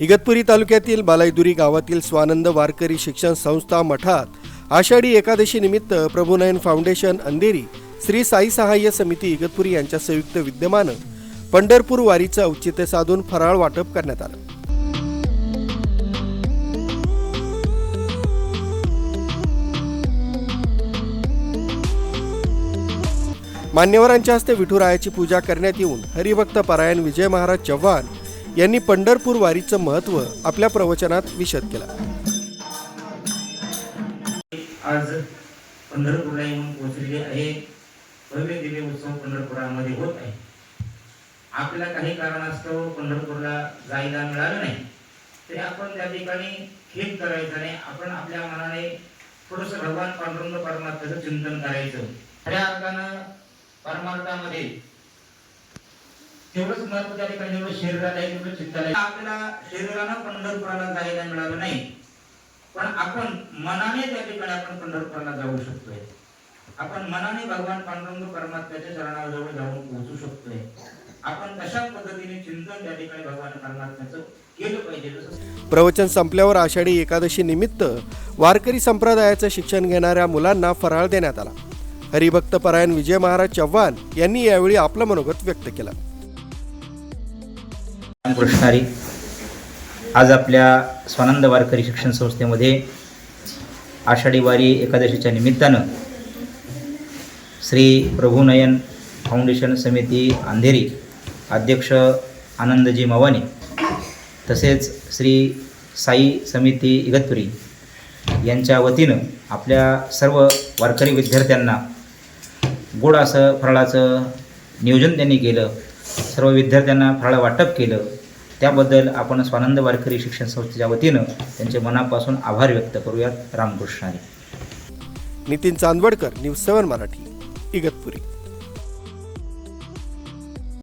इगतपुरी तालुक्यातील बालायदुरी गावातील स्वानंद वारकरी शिक्षण संस्था मठात आषाढी एकादशी निमित्त प्रभुनयन फाउंडेशन अंधेरी श्री साई सहाय्य समिती इगतपुरी यांच्या संयुक्त विद्यमानं पंढरपूर वारीचं औचित्य साधून फराळ वाटप करण्यात आलं. मान्यवरांच्या हस्ते विठुरायाची पूजा करण्यात येऊन हरिभक्त परायण विजय महाराज चव्हाण यांनी पंढरपूर वारीचं महत्त्व आपल्या प्रवचनात विशद केलं. आज पंढरपूरला येऊन पोहोचलेले आहे. भव्य दिव्य उत्सव पंढरपुरामध्ये होत आहे. आपल्याला काही कारणास्तव पंढरपूरला जायला मिळालं नाही. तरी आपण त्या ठिकाणी खेद करायचा नाही. आपण आपल्या मनाने थोडस भगवान पांडुरंग परमात्म्याचं चिंतन करायचं. खऱ्या अर्थानं परमार्थामध्ये. तेवढंच महत्त्व त्या ठिकाणी जेवढं शरीराला आहे तेवढं चित्ताला आहे. आपल्याला शरीराला पंढरपुराला जायला मिळालं नाही. पण आपण मनाने त्या ठिकाणी आपण पंढरपुराला जाऊ शकतोय. आपण मनाने भगवान पांडुरंग परमात्म्याच्या चरणाजवळ जाऊन पोहोचू शकतोय. आपण तशा पद्धतीने चिंतन त्या ठिकाणी भगवान परमात्म्याचं केलं पाहिजे. प्रवचन संपल्यावर आषाढी एकादशी निमित्त वारकरी संप्रदायाचं शिक्षण घेणाऱ्या मुलांना फराळ देण्यात आला. हरिभक्त परायण विजय महाराज चव्हाण यांनी यावेळी आपलं मनोगत व्यक्त केलं. कृष्णारी आज आपल्या स्वानंद वारकरी शिक्षण संस्थेमध्ये आषाढी वारी एकादशीच्या निमित्तानं श्री प्रभुनयन फाउंडेशन समिती अंधेरी अध्यक्ष आनंदजी मवानी तसेच श्री साई समिती इगतपुरी यांच्या वतीनं आपल्या सर्व वारकरी विद्यार्थ्यांना गोड असं फराळाचं नियोजन त्यांनी केलं. सर्व विद्यार्थ्यांना फराळ वाटप केलं. त्याबद्दल आपण स्वानंद वारकरी शिक्षण संस्थेच्या वतीनं त्यांचे मनापासून आभार व्यक्त करूयात. रामकृष्णाने. Nitin Chandwadkar news seven Marathi Igatpuri.